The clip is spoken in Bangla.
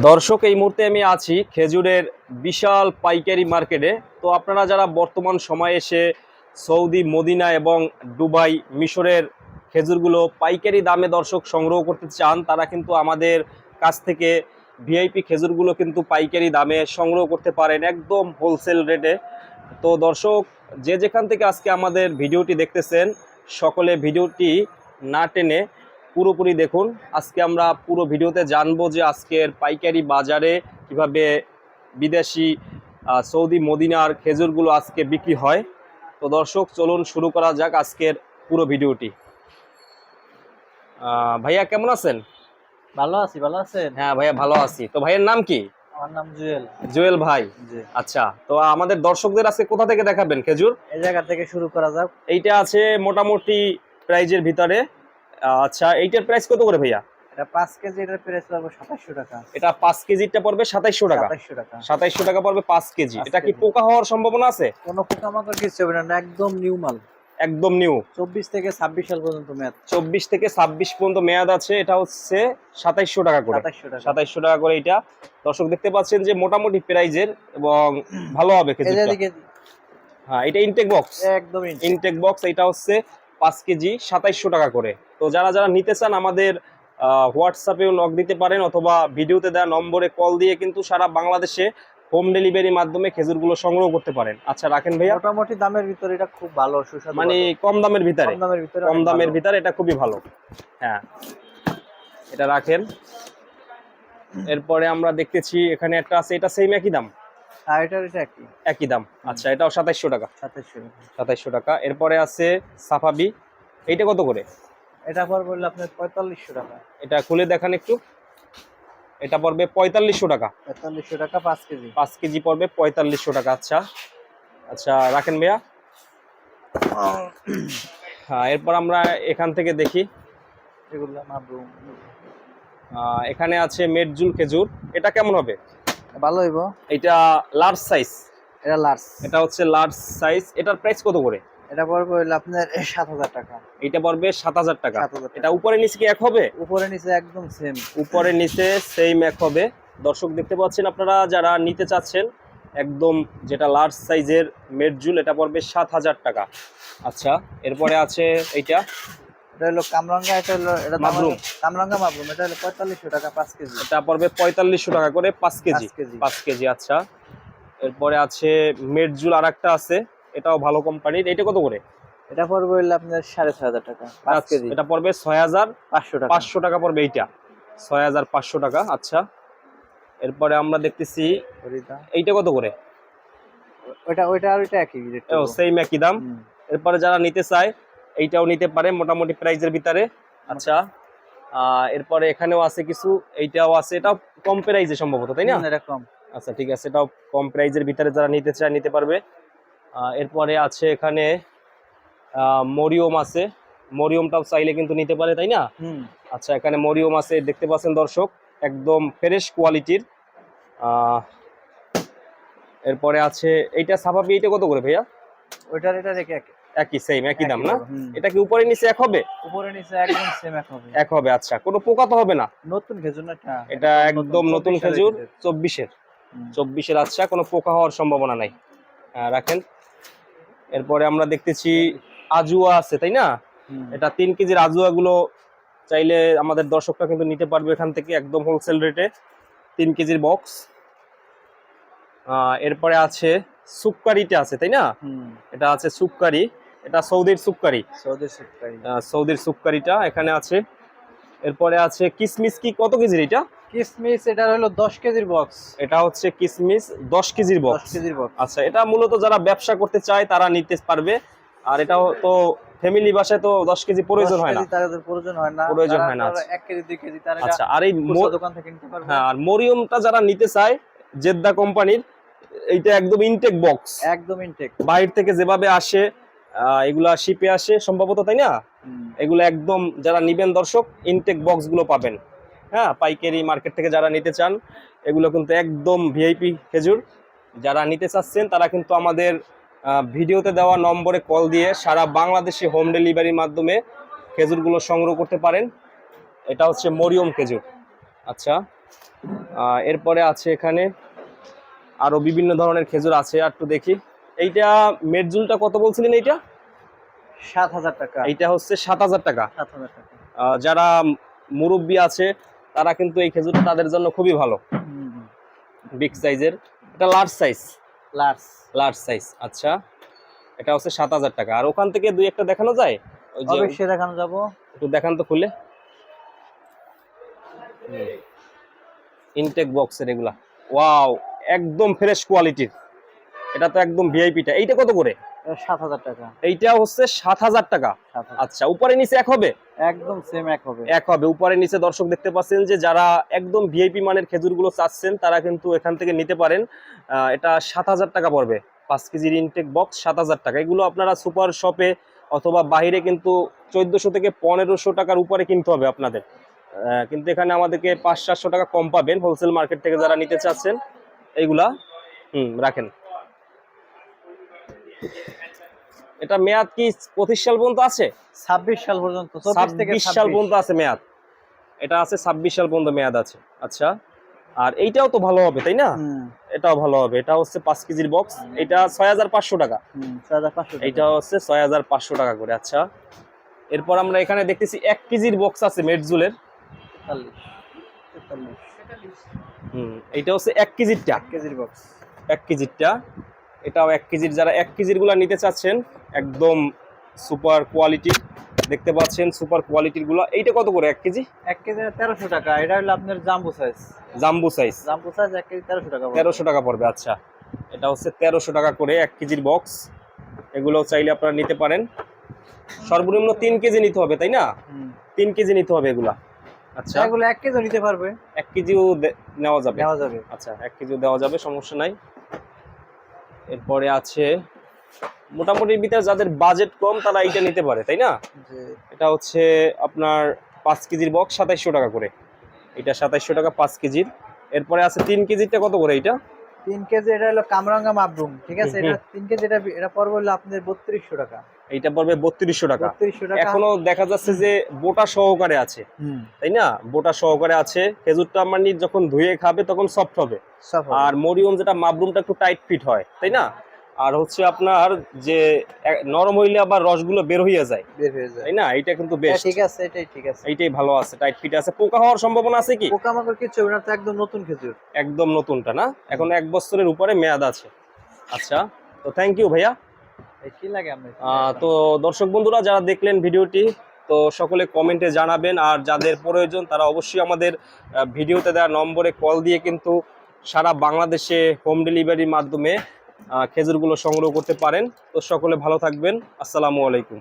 দর্শক, এই মুহূর্তে আমি আছি খেজুরের বিশাল পাইকারি মার্কেটে। তো আপনারা যারা বর্তমান সময়ে এসে সৌদি, মদিনা এবং দুবাই মিশরের খেজুরগুলো পাইকারি দামে দর্শক সংগ্রহ করতে চান, তারা কিন্তু আমাদের কাছ থেকে ভিআইপি খেজুরগুলো কিন্তু পাইকারি দামে সংগ্রহ করতে পারেন একদম হোলসেল রেটে। তো দর্শক, যে যেখান থেকে আজকে আমাদের ভিডিওটি দেখতেছেন, সকলে ভিডিওটি না টেনে পুরোপুরি দেখুন। আজকে আমরা পুরো ভিডিওতে জানব যে আজকের পাইকারি বাজারে কীভাবে বিদেশি সৌদি মদিনার খেজুরগুলো আজকে বিক্রি হয়। তো দর্শক চলুন শুরু করা যাক আজকের পুরো ভিডিওটি। ভাইয়া কেমন আছেন? ভালো আছি ভালো আছেন? হ্যাঁ ভাইয়া ভালো আছি। তো ভাইয়ের নাম কি? আমার নাম জুয়েল। জুয়েল ভাই। আচ্ছা তো আমাদের দর্শকের আজকে কোথা থেকে দেখাবেন খেজুর? এই জায়গা থেকে শুরু করা যাক। এইটা আছে মোটামুটি প্রাইজের ভিতরে। আচ্ছা এইটার প্রাইস কত করে ভাইয়া? এটা পাঁচ কেজি এটার প্রাইস পড়বে সাতাশশো টাকা। এটা পাঁচ কেজিটা পড়বে সাতাইশশো টাকা। সাতাশশো টাকা। সাতাইশশো টাকা পড়বে পাঁচ কেজি। এটা কি পোকা হওয়ার সম্ভাবনা আছে? কোনো পোকামাকড় কিছু হবে না একদম নিউ মাল। একদম নিউ চব্বিশ থেকে ছাব্বিশ সাল পর্যন্ত মেয়াদ। চব্বিশ থেকে ছাব্বিশ পর্যন্ত মেয়াদ আছে এটা হচ্ছে সাতাইশশো টাকা করে। সাতাশশো টাকা। সাতাইশশো টাকা করে এটা। দর্শক দেখতে পাচ্ছেন যে মোটামুটি প্রাইজের এবং ভালো হবে খেজুরটা। হ্যাঁ এটা ইনটেক বক্স একদম ইনটেক বক্স এটা হচ্ছে পাঁচ কেজি সাতাইশশো টাকা করে। তো যারা যারা নিতে চান আমাদের হোয়াটসঅ্যাপেও নক দিতে পারেন অথবা ভিডিওতে দেওয়া নম্বরে কল দিয়ে কিন্তু সারা বাংলাদেশে হোম ডেলিভারির মাধ্যমে খেজুরগুলো সংগ্রহ করতে পারেন। আচ্ছা রাখেন ভাইয়া। মোটামুটি দামের ভিতরে এটা খুব ভালো সুস্বাদু মানে কম দামের ভিতরে। কম দামের ভিতরে এটা খুবই ভালো। হ্যাঁ। এটা রাখেন। এরপরে আমরা দেখতেছি এখানে একটা আছে এটা সেম একই দাম? আর এটার এটা একই। একই দাম। আচ্ছা এটাও সাতাইশশো টাকা। সাতাশশো টাকা। সাতাইশশো টাকা। এরপরে আছে সাফাবি। এইটা কত করে? এটা পর বললে আপনার পঁয়তাল্লিশশো টাকা। এটা খুলে দেখান একটু। এটা পড়বে পঁয়তাল্লিশশো টাকা। পঁয়তাল্লিশশো টাকা পাঁচ কেজি। পাঁচ কেজি পড়বে পঁয়তাল্লিশশো টাকা আচ্ছা। আচ্ছা রাখেন ভাইয়া। হ্যাঁ এরপর আমরা এখান থেকে দেখি। এগুলো এখানে আছে মেটজুল খেজুর। এটা কেমন হবে? ভালো হইব। এটা লার্জ সাইজ এটা লার্জ এটা হচ্ছে লার্জ সাইজ এটার প্রাইস কত করে? এটা পড়বে হইল আপনার সাত হাজার টাকা। এটা পড়বে সাত হাজার টাকা। এটা উপরে নিচে কি এক হবে? উপরে নিচে একদম সেম উপরে নিচে সেম এক হবে। দর্শক দেখতে পাচ্ছেন আপনারা যারা নিতে চাচ্ছেন একদম যেটা লার্জ সাইজের মেটজুল এটা পড়বে সাত হাজার টাকা। আচ্ছা এরপরে আছে এইটা। এটা হলো কামরাঙ্গা এটা হলো এটা মাবরুম। হলো- কামরাঙ্গা মাবরুম এটা হলো পঁয়তাল্লিশশো টাকা পাঁচ কেজি। এটা পড়বে পঁয়তাল্লিশশো টাকা করে পাঁচ কেজি। পাঁচ কেজি। পাঁচ কেজি আচ্ছা। এরপরে আছে মেটজুল আর একটা আছে। এটাও ভালো কোম্পানির এটা কত করে? এটা পড়বে হইল আপনার সাড়ে ছয় হাজার টাকা পাঁচ কেজি। এটা পড়বে ছয় হাজার পাঁচশো টাকা। পাঁচশো টাকা পড়বে এইটা। ছয় হাজার পাঁচশো টাকা আচ্ছা। এরপরে আমরা দেখতেছি এইটা কত করে? ওইটা আর ওইটা একই ও সেম একই দাম। এরপরে যারা নিতে চায় এইটাও নিতে পারে মোটামুটি প্রাইজের ভিতরে। আচ্ছা। এরপরে এখানেও আছে কিছু এইটাও আছে। এটাও কম প্রাইজে সম্ভবত তাই না? হুম, এরকম আচ্ছা ঠিক আছে। এটাও কম প্রাইজের ভিতরে যারা নিতে চায় নিতে পারবে। এরপরে আছে এখানে মরিয়ম আছে। মরিয়মটাও চাইলে কিন্তু নিতে পারে তাই না? আচ্ছা এখানে মরিয়ম আছে দেখতে পাচ্ছেন দর্শক একদম ফ্রেশ কোয়ালিটির এরপরে আছে এইটা সাফাবি এইটা কত করে ভাইয়া? ওইটার এটা রেখে একই সেম একই দাম না? এটা কি উপরে নিচে এক হবে? উপরে নিচে একদম সেম এক হবে। এক হবে আচ্ছা কোনো পোকা তো হবে না? নতুন খেজুর না এটা এটা একদম নতুন খেজুর। চব্বিশের। চব্বিশের আচ্ছা কোনো পোকা হওয়ার সম্ভাবনা নাই। রাখেন। এরপরে আমরা দেখতেছি আজুয়া আছে তাই না? এটা তিন কেজির আজুয়া গুলো চাইলে আমাদের দর্শকরা কিন্তু নিতে পারবে এখান থেকে একদম হোলসেল রেটে তিন কেজির বক্স এরপরে আছে সুপকারিটা আছে তাই না? এটা আছে সুপকারি। এটা সৌদির সুপকারি। সৌদির আহ, সৌদির সুপকারিটা এখানে আছে। এরপরে আছে কিসমিস কি? কত কেজির এটা? কিসমিস এটা হলো দশ কেজির বক্স এটা হচ্ছে কিসমিস দশ কেজির দশ বক্স কেজির বক্স আচ্ছা এটা মূলত যারা ব্যবসা করতে চায় তারা নিতে পারবে। আর এটা তো ফ্যামিলি বাসায় তো দশ কেজি প্রয়োজন হয় না। তাদের প্রয়োজন হয় না। প্রয়োজন হয় না, ধরো আচ্ছা। কেজি দুই কেজি তারা আচ্ছা আর এই দোকান থেকে নিতে পারবে। হ্যাঁ আর মরিয়মটা যারা নিতে চায় জেদ্দা কোম্পানির এইটা একদম ইনটেক বক্স একদম ইনটেক বাইরে থেকে যেভাবে আসে এগুলা শিপে আসে সম্ভবত তাই না? এগুলো একদম যারা নিবেন দর্শক ইনটেক বক্সগুলো পাবেন। হ্যাঁ পাইকারি মার্কেট থেকে যারা নিতে চান এগুলো কিন্তু একদম ভিআইপি খেজুর। যারা নিতে চাচ্ছেন তারা কিন্তু আমাদের ভিডিওতে দেওয়া নম্বরে কল দিয়ে সারা বাংলাদেশে হোম ডেলিভারির মাধ্যমে খেজুরগুলো সংগ্রহ করতে পারেন। এটা হচ্ছে মরিয়ম খেজুর। আচ্ছা এরপরে আছে এখানে আরও বিভিন্ন ধরনের খেজুর আছে আর একটু দেখি। এইটা মেটজুলটা কত বলছিলেন এইটা? সাত হাজার টাকা। এইটা হচ্ছে সাত হাজার টাকা। সাত হাজার টাকা। যারা মুরব্বী আছে তারা কিন্তু এই খেজুরটা তাদের জন্য খুবই ভালো। বিগ সাইজের এটা large size large large size আচ্ছা। এটা হচ্ছে সাত হাজার টাকা। আর ওখান থেকে দুই একটা দেখানো যায়? ওই যে অবশ্যই দেখানো যাব। একটু দেখান তো খুলে। ইনটেক বক্সের এগুলা। ওয়াও একদম ফ্রেশ কোয়ালিটির এটা তো একদম ভিআইপিটা এইটা কত করে? সাত হাজার টাকা। এইটা হচ্ছে সাত হাজার টাকা। আচ্ছা উপরে নিচে এক হবে? একদম সেম এক হবে। এক হবে। উপরে নিচে দর্শক দেখতে পাচ্ছেন যে যারা একদম ভিআইপি মানের খেজুরগুলো চাচ্ছেন তারা কিন্তু এখান থেকে নিতে পারেন। এটা সাত হাজার টাকা পড়বে। পাঁচ কেজির ইনটেক বক্স সাত হাজার টাকা। এগুলো আপনারা সুপার শপে অথবা বাইরে কিন্তু চোদ্দশো থেকে পনেরোশো টাকার উপরে কিনতে হবে আপনাদের। কিন্তু এখানে আমাদেরকে পাঁচ সাতশো টাকা কম পাবেন। হোলসেল মার্কেট থেকে যারা নিতে চাচ্ছেন এইগুলা হুম রাখেন। এটা মেয়াদ কি পঁচিশ সাল পর্যন্ত আছে? ছাব্বিশ সাল পর্যন্ত ছাব্বিশ সাল পর্যন্ত আছে মেয়াদ। এটা আছে ছাব্বিশ সাল পর্যন্ত মেয়াদ আছে। আচ্ছা আর এইটাও তো ভালো হবে তাই না? এটাও ভালো হবে। এটা হচ্ছে পাঁচ কেজির বক্স। এটা ছয় হাজার পাঁচশো টাকা। এইটা হচ্ছে ছয় হাজার পাঁচশো টাকা করে। আচ্ছা এরপর আমরা এখানে দেখতেছি এক কেজির বক্স আছে মেটজুলের। হুম এইটা হচ্ছে এক কেজিরটা। এক কেজির বক্স। এক কেজিরটা। এটাও এক কেজির যারা এক কেজিরগুলা নিতে চাচ্ছেন একদম সুপার কোয়ালিটির দেখতে পাচ্ছেন সুপার কোয়ালিটিরগুলা এইটা কত করে এক কেজি? এক কেজি তেরোশো টাকা এটা হলো আপনার জাম্বু সাইজ জাম্বু সাইজ জাম্বু সাইজ এক কেজি তেরোশো টাকা। তেরোশো টাকা পড়বে আচ্ছা। এটা হচ্ছে তেরোশো টাকা করে এক কেজির বক্স এগুলো চাইলে আপনারা নিতে পারেন। সর্বনিম্ন তিন কেজি নিতে হবে তাই না? তিন কেজি নিতে হবে এগুলা। আচ্ছা। এগুলো এক কেজি নিতে পারবে। এক কেজিও নেওয়া যাবে। নেওয়া যাবে। আচ্ছা এক কেজিও দেওয়া যাবে সমস্যা নাই। এরপরে আছে মোটামুটি ভিতরে যাদের বাজেট কম তারা এইটা নিতে পারে তাই না? এটা হচ্ছে আপনার পাঁচ কেজির বক্স সাতাইশশো টাকা করে। এটা সাতাইশশো টাকা পাঁচ কেজির। এরপরে আছে তিন কেজিরটা কত করে এটা তিন কেজি এটা হলো কামরাঙ্গা মাবরুম ঠিক আছে? এটা তিন কেজি এটা এটা পর্ব হলো আপনাদের বত্রিশশো টাকা। এইটা পড়বে বত্রিশশো টাকা। এখনও দেখা যাচ্ছে যে বোটা সহকারে আছে। তাই না? বোটা সহকারে আছে। খেজুরটা মানে যখন ধুয়ে খাবে তখন সফট হবে। আর মরিয়ম যেটা মাবরুমটা একটু টাইট ফিট হয় তাই না? আর হচ্ছে আপনার যে নরম হইলে আবার রসগুলো বের হইয়া যায়। হয়ে তাই না? এটা কিন্তু হ্যাঁ, বেশ ঠিক আছে এটাই ঠিক আছে। এইটাই ভালো আছে টাইট ফিট আছে। পোকা হওয়ার সম্ভাবনা আছে কি? পোকা পোকামাকড় কিছু না তো একদম নতুন খেজুর। একদম নতুনটা না? এখন এক বছরের উপরে মেয়াদ আছে। আচ্ছা তো থ্যাংক ইউ ভাইয়া। তো দর্শক বন্ধুরা, যারা দেখলেন ভিডিওটি, তো সকলে কমেন্টে জানাবেন। আর যাদের প্রয়োজন, তারা অবশ্যই আমাদের ভিডিওতে দেওয়া নম্বরে কল দিয়ে কিন্তু সারা বাংলাদেশে হোম ডেলিভারির মাধ্যমে খেজুরগুলো সংগ্রহ করতে পারেন। তো সকলে ভালো থাকবেন। আসসালামু আলাইকুম।